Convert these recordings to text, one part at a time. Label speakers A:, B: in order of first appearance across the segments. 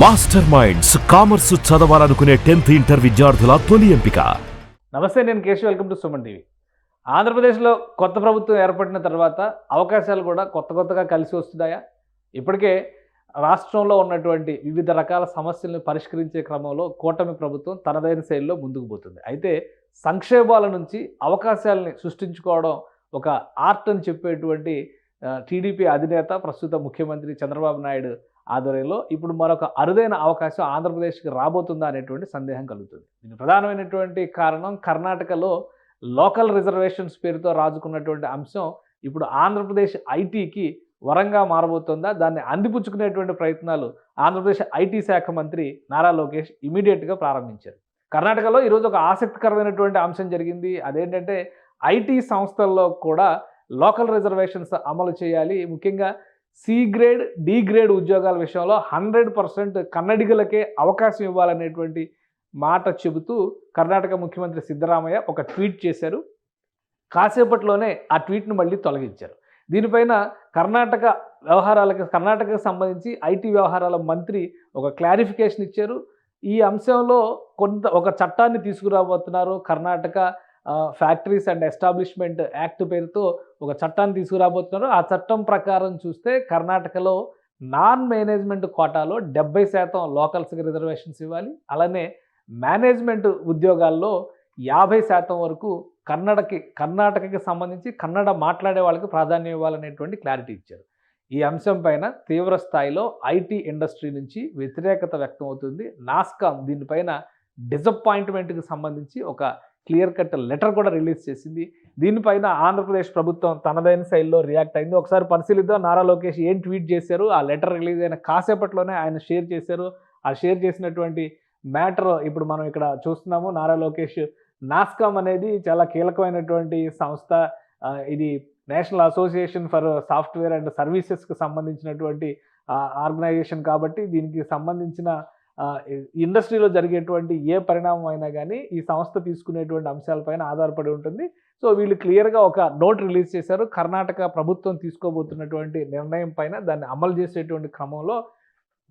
A: Master minds commerce చదవాలనుకునే tenth inter విద్యార్థుల తొలి ఎంపిక.
B: నమస్తే నేను Keshav. Welcome to Suman TV. ఆంధ్రప్రదేశ్లో కొత్త ప్రభుత్వం ఏర్పడిన తర్వాత అవకాశాలు కూడా కొత్త కొత్తగా కలిసి వస్తున్నాయా? ఇప్పటికే రాష్ట్రంలో ఉన్నటువంటి వివిధ రకాల సమస్యలను పరిష్కరించే క్రమంలో కూటమి ప్రభుత్వం తనదైన శైలిలో ముందుకు పోతుంది. అయితే సంక్షేమాల నుంచి అవకాశాలని సృష్టించుకోవడం ఒక ఆర్ట్ అని చెప్పేటువంటి టీడీపీ అధినేత ప్రస్తుత ముఖ్యమంత్రి చంద్రబాబు నాయుడు ఆధ్వర్యంలో ఇప్పుడు మరొక అరుదైన అవకాశం ఆంధ్రప్రదేశ్కి రాబోతుందా అనేటువంటి సందేహం కలుగుతుంది. దీనికి ప్రధానమైనటువంటి కారణం కర్ణాటకలో లోకల్ రిజర్వేషన్స్ పేరుతో రాజుకున్నటువంటి అంశం ఇప్పుడు ఆంధ్రప్రదేశ్ ఐటీకి వరంగా మారబోతుందా? దాన్ని అందిపుచ్చుకునేటువంటి ప్రయత్నాలు ఆంధ్రప్రదేశ్ ఐటీ శాఖ మంత్రి నారా లోకేష్ ఇమీడియట్గా ప్రారంభించారు. కర్ణాటకలో ఈరోజు ఒక ఆసక్తికరమైనటువంటి అంశం జరిగింది. అదేంటంటే ఐటీ సంస్థల్లో కూడా లోకల్ రిజర్వేషన్స్ అమలు చేయాలి. ముఖ్యంగా సి గ్రేడ్ డి గ్రేడ్ ఉద్యోగాల విషయంలో హండ్రెడ్ పర్సెంట్ కన్నడిగలకే అవకాశం ఇవ్వాలనేటువంటి మాట చెబుతూ కర్ణాటక ముఖ్యమంత్రి సిద్ధరామయ్య ఒక ట్వీట్ చేశారు. కాసేపట్లోనే ఆ ట్వీట్ను మళ్ళీ తొలగించారు. దీనిపైన కర్ణాటక వ్యవహారాలకు కర్ణాటకకు సంబంధించి ఐటీ వ్యవహారాల మంత్రి ఒక క్లారిఫికేషన్ ఇచ్చారు. ఈ అంశంలో కొంత ఒక చట్టాన్ని తీసుకురాబోతున్నారు Karnataka factories and establishment act పేరుతో ఒక చట్టాన్ని తీసుకురాబోతున్నారు. ఆ చట్టం ప్రకారం చూస్తే కర్ణాటకలో నాన్ మేనేజ్మెంట్ కోటాలో డెబ్బై శాతం లోకల్స్కి రిజర్వేషన్స్ ఇవ్వాలి. అలానే మేనేజ్మెంట్ ఉద్యోగాల్లో యాభై శాతం వరకు కన్నడకి కర్ణాటకకి సంబంధించి కన్నడ మాట్లాడే వాళ్ళకి ప్రాధాన్యం ఇవ్వాలనేటువంటి క్లారిటీ ఇచ్చారు. ఈ అంశం పైన తీవ్ర స్థాయిలో ఐటీ ఇండస్ట్రీ నుంచి వ్యతిరేకత వ్యక్తం అవుతుంది నాస్కామ్ దీనిపైన డిసప్పాయింట్మెంట్కి సంబంధించి ఒక క్లియర్ కట్ లెటర్ కూడా రిలీజ్ చేసింది. దీనిపైన ఆంధ్రప్రదేశ్ ప్రభుత్వం తనదైన శైలిలో రియాక్ట్ అయింది. ఒకసారి పరిశీలిద్దాం. నారా లోకేష్ ఏం ట్వీట్ చేశారు? ఆ లెటర్ రిలీజ్ అయిన కాసేపట్లోనే ఆయన షేర్ చేశారు. ఆ షేర్ చేసినటువంటి మ్యాటర్ ఇప్పుడు మనం ఇక్కడ చూస్తున్నాము. నారా లోకేష్ నాస్కామ్ అనేది చాలా కీలకమైనటువంటి సంస్థ. ఇది national association for software and సర్వీసెస్కి సంబంధించినటువంటి ఆర్గనైజేషన్ కాబట్టి దీనికి సంబంధించిన ఇండస్ట్రీలో జరిగేటువంటి ఏ పరిణామం అయినా కానీ ఈ సంస్థ తీసుకునేటువంటి అంశాలపైన ఆధారపడి ఉంటుంది. సో వీళ్ళు క్లియర్గా ఒక నోట్ రిలీజ్ చేశారు. కర్ణాటక ప్రభుత్వం తీసుకోబోతున్నటువంటి నిర్ణయం పైన దాన్ని అమలు చేసేటువంటి క్రమంలో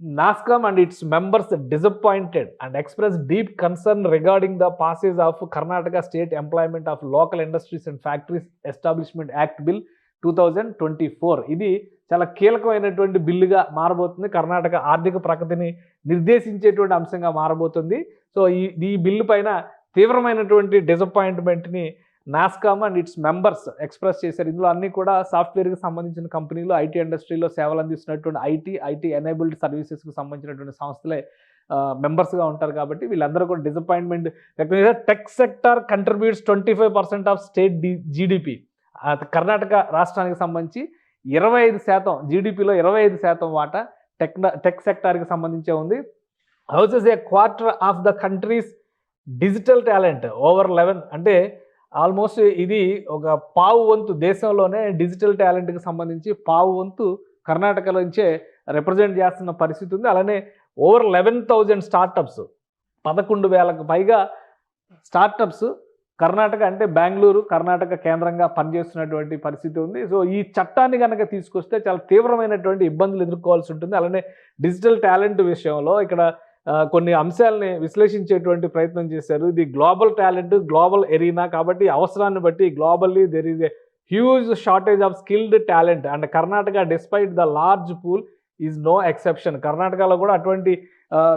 B: NASSCOM and its members disappointed and express deep concern regarding the passage of Karnataka state employment of local industries and factories establishment act bill two thousand twenty four. ఇది చాలా కీలకమైనటువంటి బిల్లుగా మారబోతుంది. కర్ణాటక ఆర్థిక ప్రగతిని నిర్దేశించేటువంటి అంశంగా మారబోతుంది. సో ఈ ఈ బిల్లు పైన తీవ్రమైనటువంటి డిసప్పాయింట్మెంట్ని NASSCOM and its members express చేశారు. ఇందులో అన్ని కూడా సాఫ్ట్వేర్కి సంబంధించిన కంపెనీలు ఐటీ ఇండస్ట్రీలో సేవలు అందిస్తున్నటువంటి ఐటీ ఐటీ ఎనేబుల్డ్ సర్వీసెస్కి సంబంధించినటువంటి సంస్థలే మెంబర్స్గా ఉంటారు కాబట్టి వీళ్ళందరూ కూడా డిసప్పాయింట్మెంట్ వ్యక్తం tech sector contributes twenty five percent of state the GDP Karnataka రాష్ట్రానికి సంబంధించి ఇరవై ఐదు శాతం జీడిపిలో ఇరవై ఐదు శాతం వాటా టెక్ టెక్ సెక్టార్కి సంబంధించే ఉంది. Houses a quarter of the country's digital talent over eleven అంటే ఆల్మోస్ట్ ఇది ఒక పావు వంతు దేశంలోనే డిజిటల్ టాలెంట్కి సంబంధించి పావు వంతు కర్ణాటక నుంచే రిప్రజెంట్ చేస్తున్న పరిస్థితి ఉంది. అలానే ఓవర్ లెవెన్ థౌజండ్ స్టార్టప్స్ పదకొండు వేలకు పైగా స్టార్టప్స్ కర్ణాటక అంటే బెంగళూరు కర్ణాటక కేంద్రంగా పనిచేస్తున్నటువంటి పరిస్థితి ఉంది. సో ఈ చట్టాన్ని కనుక తీసుకొస్తే చాలా తీవ్రమైనటువంటి ఇబ్బందులు ఎదుర్కోవాల్సి ఉంటుంది. అలానే డిజిటల్ టాలెంట్ విషయంలో ఇక్కడ కొన్ని అంశాలని విశ్లేషించేటువంటి ప్రయత్నం చేశారు. ఇది గ్లోబల్ టాలెంట్ గ్లోబల్ ఎరీనా కాబట్టి అవసరాన్ని బట్టి globally there is a huge shortage of skilled talent. And Karnataka despite the large pool is no exception. కర్ణాటకలో కూడా అటువంటి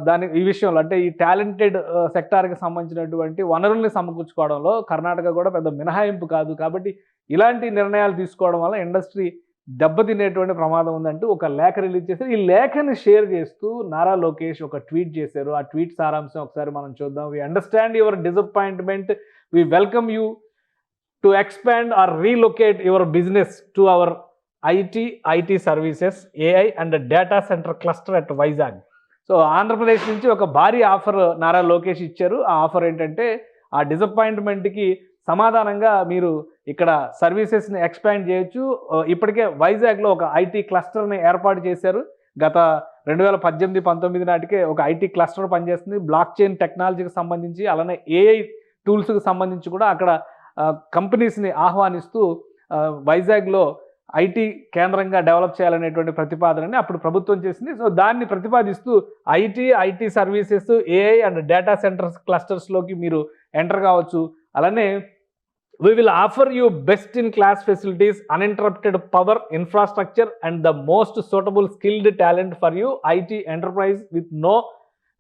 B: దాని ఈ విషయంలో అంటే ఈ టాలెంటెడ్ సెక్టార్కి సంబంధించినటువంటి వనరుల్ని సమకూర్చుకోవడంలో కర్ణాటక కూడా పెద్ద మినహాయింపు కాదు. కాబట్టి ఇలాంటి నిర్ణయాలు తీసుకోవడం వల్ల ఇండస్ట్రీ దెబ్బతినేటువంటి ప్రమాదం ఉందంటూ ఒక లేఖ రిలీజ్ చేశారు. ఈ లేఖని షేర్ చేస్తూ నారా లోకేష్ ఒక ట్వీట్ చేశారు. ఆ ట్వీట్ సారాంశం ఒకసారి మనం చూద్దాం. We understand your disappointment we welcome you to expand or relocate your business to our IT IT services AI and data centre cluster at Vizag so Andhra Pradesh నుంచి ఒక భారీ ఆఫర్ నారా లోకేష్ ఇచ్చారు. ఆ ఆఫర్ ఏంటంటే ఆ డిసప్పాయింట్మెంట్కి సమాధానంగా మీరు ఇక్కడ సర్వీసెస్ని ఎక్స్పాండ్ చేయొచ్చు. ఇప్పటికే వైజాగ్లో ఒక ఐటీ క్లస్టర్ని ఏర్పాటు చేశారు. గత రెండు వేల పద్దెనిమిది పంతొమ్మిది నాటికే ఒక ఐటీ క్లస్టర్ పనిచేస్తుంది. బ్లాక్ చైన్ టెక్నాలజీకి సంబంధించి అలానే ఏఐ టూల్స్కి సంబంధించి కూడా అక్కడ కంపెనీస్ని ఆహ్వానిస్తూ వైజాగ్లో ఐటీ కేంద్రంగా డెవలప్ చేయాలనేటువంటి ప్రతిపాదనని అప్పుడు ప్రభుత్వం చేసింది. సో దాన్ని ప్రతిపాదిస్తూ IT IT services AI and data centres క్లస్టర్స్లోకి మీరు ఎంటర్ కావచ్చు. అలానే we will offer you best in class facilities uninterrupted power infrastructure and the most suitable skilled talent for you IT enterprise with no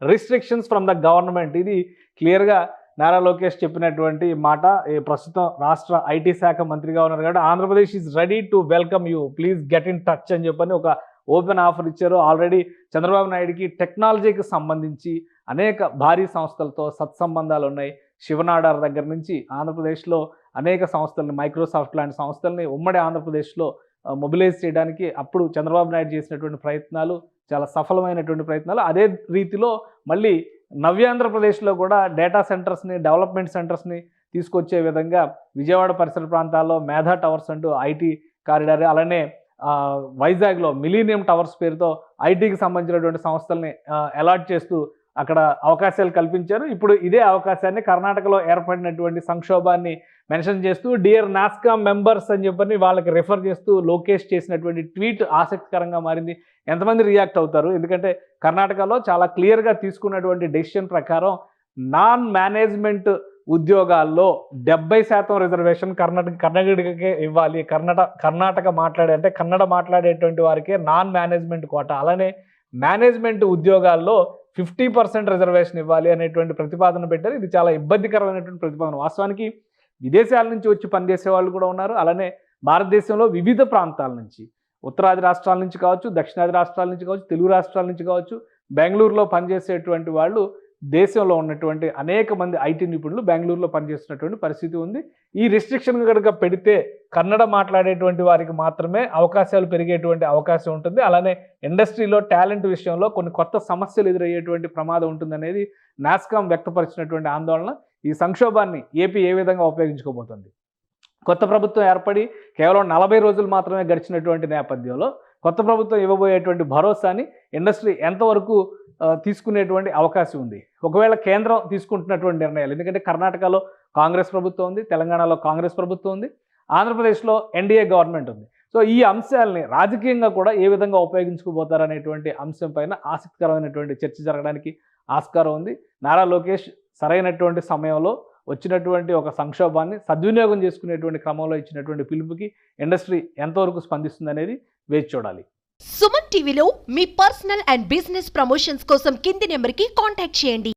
B: restrictions from the government ఇది క్లియర్గా నారా లోకేష్ చెప్పినటువంటి మాట ఈ ప్రస్తుతం రాష్ట్ర ఐటీ శాఖ మంత్రిగా ఉన్నారు కాబట్టి Andhra Pradesh is ready to welcome you please get in touch అని చెప్పని ఒక ఓపెన్ ఆఫర్ ఇచ్చారు. ఆల్రెడీ చంద్రబాబు నాయుడికి టెక్నాలజీకి సంబంధించి అనేక భారీ సంస్థలతో సత్సంబంధాలు ఉన్నాయి. శివనాడార్ దగ్గర నుంచి ఆంధ్రప్రదేశ్లో అనేక సంస్థల్ని మైక్రోసాఫ్ట్ లాంటి సంస్థల్ని ఉమ్మడి ఆంధ్రప్రదేశ్లో మొబిలైజ్ చేయడానికి అప్పుడు చంద్రబాబు నాయుడు చేసినటువంటి ప్రయత్నాలు చాలా సఫలమైనటువంటి ప్రయత్నాలు. అదే రీతిలో మళ్ళీ నవ్యాంధ్రప్రదేశ్లో కూడా డేటా సెంటర్స్ని డెవలప్మెంట్ సెంటర్స్ని తీసుకొచ్చే విధంగా విజయవాడ పరిసర ప్రాంతాల్లో మేధా టవర్స్ అంటూ ఐటీ కారిడార్ అలానే వైజాగ్లో మిలీనియం టవర్స్ పేరుతో ఐటీకి సంబంధించినటువంటి సంస్థల్ని అలాట్ చేస్తూ అక్కడ అవకాశాలు కల్పించారు. ఇప్పుడు ఇదే అవకాశాన్ని కర్ణాటకలో ఏర్పడినటువంటి సంక్షోభాన్ని మెన్షన్ చేస్తూ డియర్ నాస్కా మెంబర్స్ అని చెప్పని వాళ్ళకి రిఫర్ చేస్తూ లోకేష్ చేసినటువంటి ట్వీట్ ఆసక్తికరంగా మారింది. ఎంతమంది రియాక్ట్ అవుతారు? ఎందుకంటే కర్ణాటకలో చాలా క్లియర్గా తీసుకున్నటువంటి డెసిషన్ ప్రకారం నాన్ మేనేజ్మెంట్ ఉద్యోగాల్లో డెబ్బై శాతం రిజర్వేషన్ కర్ణాటక కర్ణాటకకే ఇవ్వాలి. కర్ణాటక కర్ణాటక మాట్లాడే అంటే కన్నడ మాట్లాడేటువంటి వారికే నాన్ మేనేజ్మెంట్ కోట. అలానే మేనేజ్మెంట్ ఉద్యోగాల్లో ఫిఫ్టీ పర్సెంట్ రిజర్వేషన్ ఇవ్వాలి అనేటువంటి ప్రతిపాదన పెట్టారు. ఇది చాలా ఇబ్బందికరమైనటువంటి ప్రతిపాదన. వాస్తవానికి విదేశాల నుంచి వచ్చి పనిచేసే వాళ్ళు కూడా ఉన్నారు. అలానే భారతదేశంలో వివిధ ప్రాంతాల నుంచి ఉత్తరాది రాష్ట్రాల నుంచి కావచ్చు దక్షిణాది రాష్ట్రాల నుంచి కావచ్చు తెలుగు రాష్ట్రాల నుంచి కావచ్చు బెంగళూరులో పనిచేసేటువంటి వాళ్ళు దేశంలో ఉన్నటువంటి అనేక మంది ఐటీ నిపుణులు బెంగళూరులో పనిచేస్తున్నటువంటి పరిస్థితి ఉంది. ఈ రిస్ట్రిక్షన్ కనుక పెడితే కన్నడ మాట్లాడేటువంటి వారికి మాత్రమే అవకాశాలు పెరిగేటువంటి అవకాశం ఉంటుంది. అలానే ఇండస్ట్రీలో టాలెంట్ విషయంలో కొన్ని కొత్త సమస్యలు ఎదురయ్యేటువంటి ప్రమాదం ఉంటుందనేది నాస్కామ్ వ్యక్తపరిచినటువంటి ఆందోళన ఈ సంక్షోభాన్ని ఏపీ ఏ విధంగా ఉపయోగించుకోబోతుంది? కొత్త ప్రభుత్వం ఏర్పడి కేవలం నలభై రోజులు మాత్రమే గడిచినటువంటి నేపథ్యంలో కొత్త ప్రభుత్వం ఇవ్వబోయేటువంటి భరోసాని ఇండస్ట్రీ ఎంతవరకు తీసుకునేటువంటి అవకాశం ఉంది? ఒకవేళ కేంద్రం తీసుకుంటున్నటువంటి నిర్ణయాలు ఎందుకంటే కర్ణాటకలో కాంగ్రెస్ ప్రభుత్వం ఉంది తెలంగాణలో కాంగ్రెస్ ప్రభుత్వం ఉంది ఆంధ్రప్రదేశ్లో ఎన్డీఏ గవర్నమెంట్ ఉంది. సో ఈ అంశాలని రాజకీయంగా కూడా ఏ విధంగా ఉపయోగించుకోబోతారనేటువంటి అంశం పైన ఆసక్తికరమైనటువంటి చర్చ జరగడానికి ఆస్కారం ఉంది. నారా లోకేష్ సరైనటువంటి సమయంలో వచ్చినటువంటి ఒక సంక్షోభాన్ని సద్వినియోగం చేసుకునేటువంటి క్రమంలో ఇచ్చినటువంటి పిలుపుకి ఇండస్ట్రీ ఎంతవరకు స్పందిస్తుంది అనేది వేచి చూడాలి.
C: సుమన్ టీవీలో మీ పర్సనల్ అండ్ బిజినెస్ ప్రమోషన్స్ కోసం కింది నెంబర్కి కాంటాక్ట్ చేయండి.